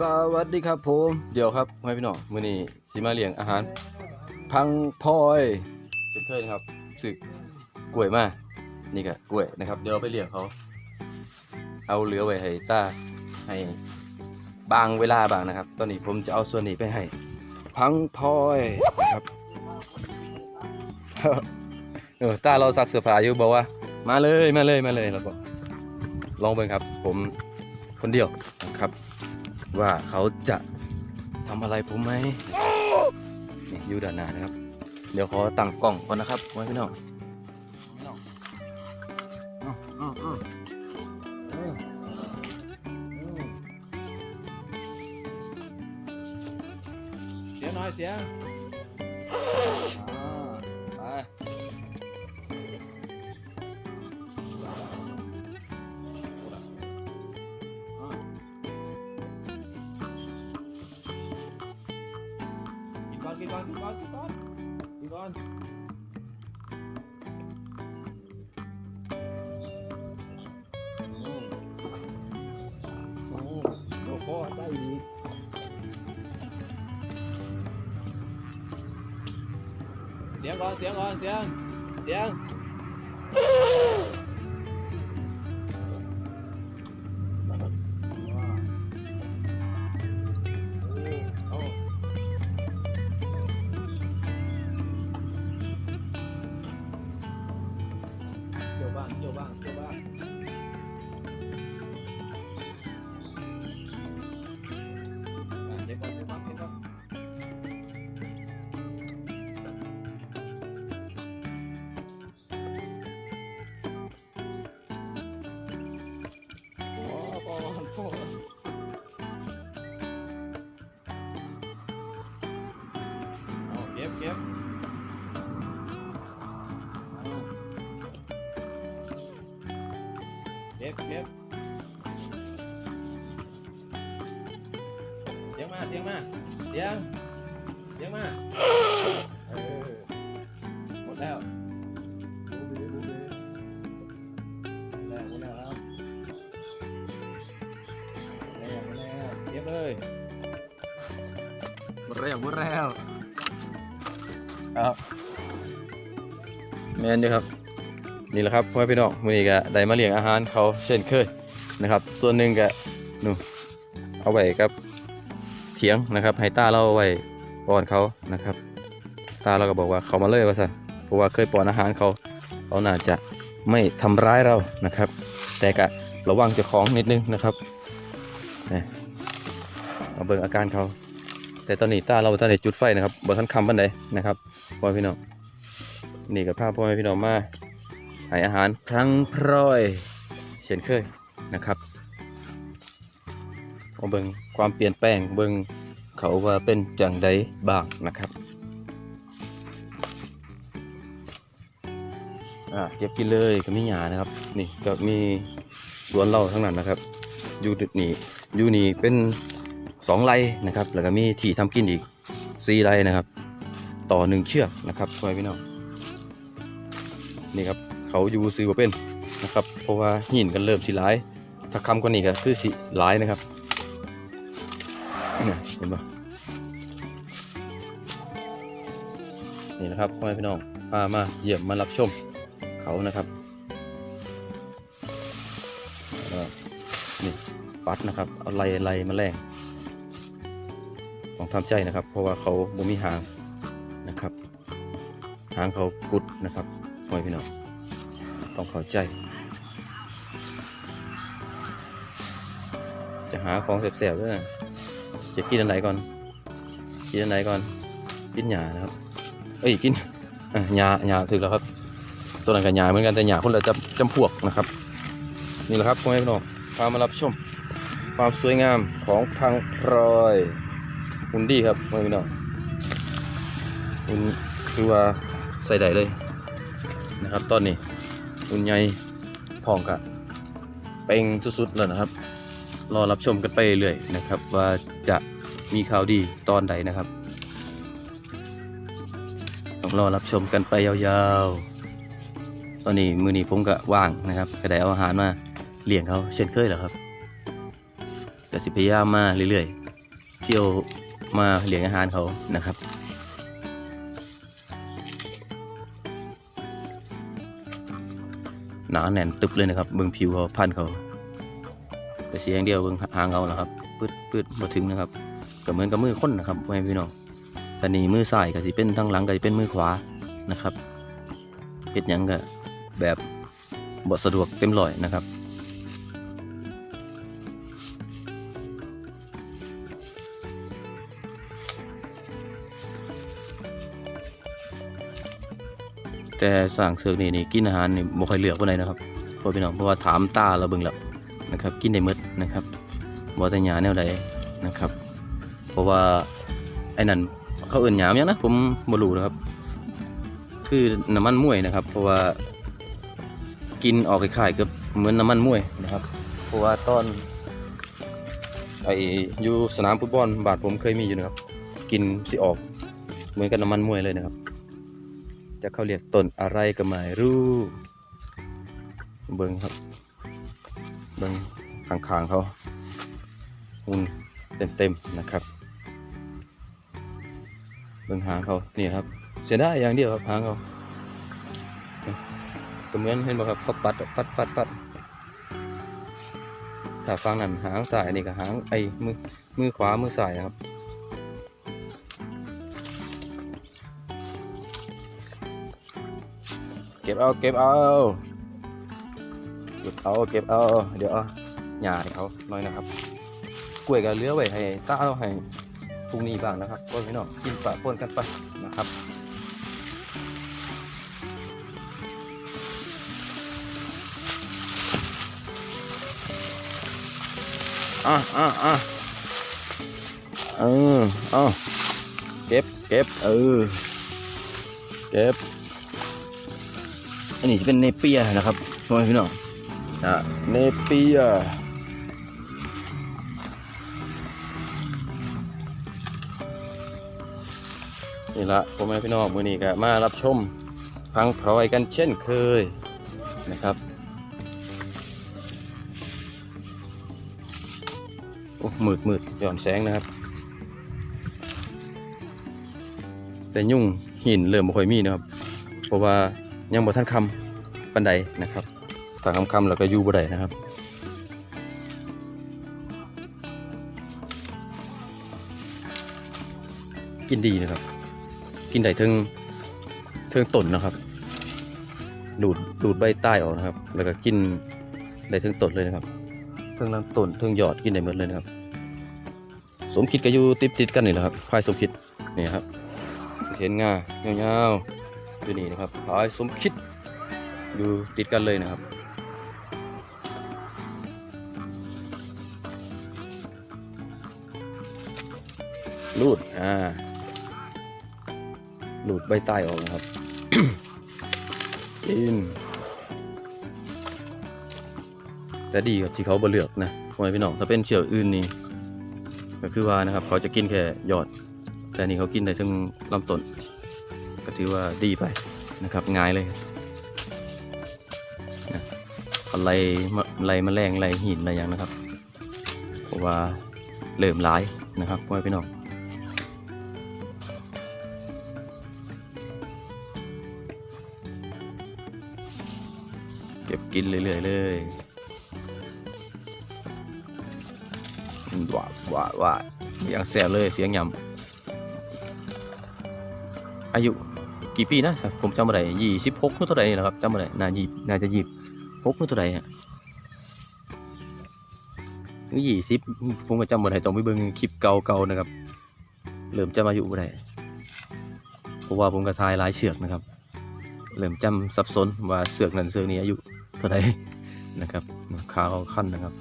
สวัสดีครับผมเดี๋ยวครับให้พี่น้องมื้อนี้สิมาเลี้ยงอาหาร พังพลอยเช่นเคยนะครับสึกกล้วยมานี่ก็กล้วยนะครับ เดี๋ยวเอาไปเลี้ยงเขา เอาเหลือไว้ให้ตาให้บางเวลาบางนะครับ ตอนนี้ผมจะเอาส่วนนี้ไปให้ พังพลอยนะครับเออตาเราซักเสื้อผ้าอยู่บอกว่า มาเลยมาเลยมาเลยเราบอกลองเบิ่งครับ ผมคนเดียวนะครับ ว่าเขาจะทำอะไรผมไหมนี่อยู่ด้านหน้านะครับ เดี๋ยวขอตั้งกล้องก่อนนะครับไว้พี่น้องเสียงหน่อยเสีย กินก่อนกินก่อนกินก่อนกินก่อ ก็บเก็บเอาเก็บเก็บเสียงมาเสียงมาเสียงเสียงมาเออหมดแล้วหมดแล้วหมดแล้วครับแล้วหมดแล้วเก็บเลยหมดแล้วหมดแล้ว ครับแมนดีครับ นี่แหละครับพ่อพี่น้องวันนี้ก็ได้มาเลี้ยงอาหารเขาเช่นเคยนะครับ ส่วนหนึ่งก็นู่นเอาไว้กับเถียงนะครับ ให้ตาเราเอาไว้ป้อนเขานะครับ ตาเราก็บอกว่าเขามาเลยว่าสัเพราะว่าเคยป้อนอาหารเขา เขาน่าจะไม่ทำร้ายเรานะครับ แต่ก็ระวังเจ้าของนิดนึงนะครับมาเบิ่งอาการเขา แต่ตอนนี้ตาเราตอนนี้จุดไฟนะครับบนทันคำบันไดนะครับพ่อพี่น้องนี่กับภาพพ่อแม่พี่น้องมาให้อาหารพลังพร้อยเช่นเคยนะครับมาเบิงความเปลี่ยนแปลงเบิงเขาว่าเป็นจังใดบ้างนะครับอ่าเก็บกินเลยก็มีหยานะครับ นี่ก็มีสวนเราทั้งนั้นนะครับ อยู่นี่อยู่นี่เป็น สองไร่นะครับ แล้วก็มีที่ทำกินอีกสี่ไร่นะครับ ต่อหนึ่งเชือกนะครับพ่อพี่น้องนี่ครับเขาอยู่ซื้อบ่เป็นนะครับ เพราะว่าหินกันเริ่มสิหลาย ถ้าคำกว่านี้ก็คือสิหลายนะครับเนี่ยเห็นปะนี่นะครับพ่อแม่พี่น้องพามาเยี่ยมมารับชมเขานะครับนี่ปัดนะครับ เอาไล่ไล่มาแรง ทำใจนะครับ เพราะว่าเขาบ่มีหางนะครับหางเขากุดนะครับพ่อพี่น้องต้องเข้าใจ จะหาของแสบๆด้วยนะจะกินอันไหนก่อน กินอันไหนก่อน กินหญ้านะครับ เอ้ยกินหญ้าหญ้าถึกแล้วครับตัวนั้นกับหญ้าเหมือนกันแต่หญ้าคนละจำจำพวกนะครับ นี่แหละครับพ่อแม่พี่น้องพามารับชมความสวยงามของพังพลอย หุ่นดีครับพ่อแม่พี่น้องหุ่นคือว่าใส่ได้เลยนะครับ ตอนนี้หุ่นใหญ่ทองกะเป่งสุดๆแล้วนะครับ รอรับชมกันไปเรื่อยนะครับ ว่าจะมีข่าวดีตอนใดนะครับต้องรอรับชมกันไปยาวๆ ตอนนี้มือนี้ผมก็ว่างนะครับก็ได้เอาอาหารมาเลี้ยงเขาเช่นเคยแหละครับแต่สิพยายามมาเรื่อยๆ เที่ยว มาเลี้ยงอาหารเขานะครับ หนาแน่นตึบเลยนะครับเบิ่งผิวเขาพันเขาแต่เสียงเดียวเบิ่งหางเขานะครับปืดปืดมาถึงนะครับก็เหมือนกับมือคนนะครับพ่อแม่พี่น้องแต่นี่มือซ้ายก็สิเป็นทางหลังก็สิเป็นมือขวานะครับเฮ็ดหยังก็แบบบ่สะดวกเต็มร้อยนะครับ แต่สร้างเสือกนี่นี่กินอาหารนี่บ่ค่อยเลือกปานใดนะครับพ่อพี่น้องเพราะว่าถามตาเราเบิ่งแล้วนะครับกินได้หมดนะครับบ่แต่หญ้าแนวใดนะครับ เพราะว่าไอ้นั่นเขาเอื่นหยามยังนะผมบ่รู้นะครับ คือน้ำมันมวยนะครับ เพราะว่ากินออกคล้ายๆกับเหมือนน้ำมันมวยนะครับ เพราะว่าตอนไออยู่สนามฟุตบอลบาดผมเคยมีอยู่นะครับ กินสิออกเหมือนกับน้ำมันมวยเลยนะครับ จะเขาเรียกต้นอะไรก็ไม่รู้ เบิ้งครับ เบิ้งข้างๆเขาหุ่นเต็มๆนะครับ เบิ้งหางเขานี่ครับ เสียได้อย่างเดียวครับหางเขาก็เหมือนเห็นบ่ครับเขาปัดฟัดฟัดฟัดถ้าฟังนั่นหางซ้ายนี่ก็หางไอ้มือมือขวามือซ้ายครับ เก็บเอาเก็บเอาเก็บเอาเก็บเอาเดี๋ยวอาหญ้าให้เขาหน่อยนะครับ กล้วยก็เลือไว้ให้ตาเอาให้พรุ่งนี้บ้างนะครับพ่อพี่น้องกินปะปนกันไปนะครับอะอะอะเออเอาเก็บเก็บเออเก็บ อันนี้จะเป็นเนเปียนะครับพ่อแม่พี่น้องนะเนเปียนี่ละพ่อแม่พี่น้องมือนี้ก็มารับชมพังพลอยกันเช่นเคยนะครับโอ้มืดมืดหย่อนแสงนะครับ แต่ยุ่งหินเริ่มไม่ค่อยมีนะครับ เพราะว่า ยังบ่ทันคำปันใดนะครับถ้าคำคำแล้วก็อยู่บ่ได้นะครับกินดีนะครับ กินได้ถึงถึงต้นนะครับ ดูดดูดใบใต้ออกนะครับ แล้วก็กินได้ถึงต้นเลยนะครับถึงลำต้นถึงยอดกินได้หมดเลยนะครับ สมคิดก็อยู่ติดติดกันนี่แหละครับพายสมคิดนี่ครับเห็นง่ายาวๆ อยู่นี่นะครับพายสมคิดอยู่ติดกันเลยนะครับรูด อ่ารูดใบใต้ออกนะครับกินแต่ดีครับที่เขาบเลือกนะพ่อแม่พี่น้องถ้าเป็นเชือกอื่นนี่ก็คือว่านะครับ เขาจะกินแค่ยอด แต่นี่เขากินได้ทั้งลำต้น ก็ถือว่าดีไปนะครับง่ายเลยนะอะไรอะไรแมลงอะไรหินอะไรอย่างนะครับเพราะว่าเริ่มร้ายนะครับพ่อแม่พี่น้องเก็บกินเรื่อยๆเลยว้าวว้าวว้าวอย่างแสบเลยเสียงยำอายุ กี่ปีนะผมจำไม่ได้ยี่สิบหกนู่นเท่าไหร่นะครับจำไม่ได้น่ายีน่าจะยี่หกนู่นเท่าไหร่ฮะยี่สิบผมก็จำไม่ได้ต้องไปเบิ่งคลิปเก่าๆนะครับเริ่มจำอายุไม่ได้เพราะว่าผมก็ทายหลายเชือกนะครับเริ่มจำสับสนว่าเสือกนั้นเสือกนี้อายุเท่าไหร่นะครับขาวขั้นนะครับ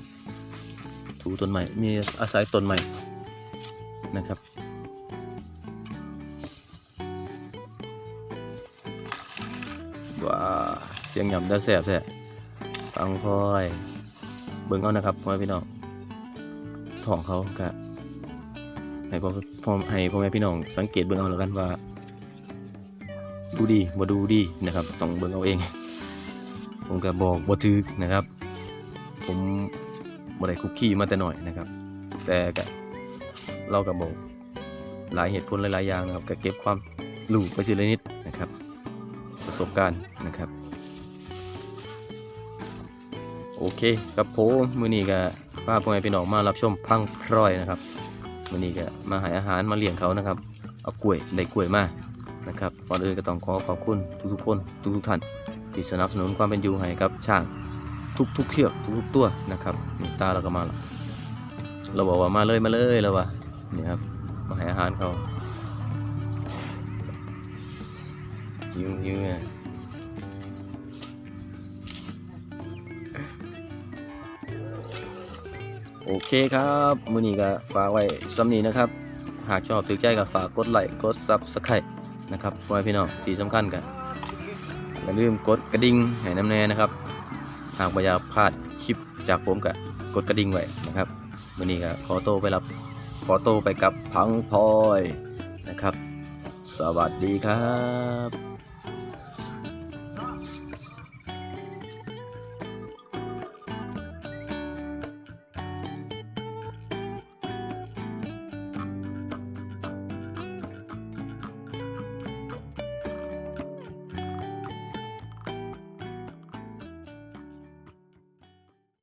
ถูต้นใหม่มีอาศัยต้นใหม่นะครับ ยงหย่ำได้แสบแสบฟังพลอย เบิ่งเอานะครับพ่อพี่น้องท้องเขากะให้พ่อพ่อให้พ่อแม่พี่น้องสังเกตเบิ่งเอาแล้วกันว่า ดูดีบ่ดูดีนะครับ ต้องเบิ่งเอาเอง ผมก็บอกบ่ถือนะครับ ผมบ่ได้คุกคี้มาแต่หน่อยนะครับ แต่ก็เรากับบอกหลายเหตุผลหลายๆอย่างนะครับก็เก็บความรู้ไปทีละนิดนะครับ ประสบการณ์นะครับ โอเคครับผมมือนี้ก็พาพ่อแม่พี่น้องมารับชมพังพร้อยนะครับมือนี้ก็มาห้อาหารมาเลี้ยงเขานะครับ เอากล้วยได้กล้วยมานะครับก่อนอื่นก็ต้องขอขอบคุณทุกๆคนทุกๆท่านที่สนับสนุนความเป็นอยู่ให้กับช่างทุกๆเชือกทุกๆตัวนะครับนี่ตาเราก็มาแล้วเราบอกว่ามาเลยมาเลยแล้ววะนี่ครับมาให้อาหารเขาหิวหิวไง โอเคครับมือนี้ก็ฝากไว้ซ้ำนี้นะครับ หากชอบถือใจก็ฝากกดไลค์กดซับสไครต์นะครับพ่อแม่พี่น้องที่สำคัญกันอย่าลืมกดกระดิ่งให้น้ำแน่นะครับ หากไม่อยากพลาดคลิปจากผมก็กดกระดิ่งไว้นะครับมือนี้ก็ขอโตไปรับขอโตไปกับพังพลอยนะครับ สวัสดีครับ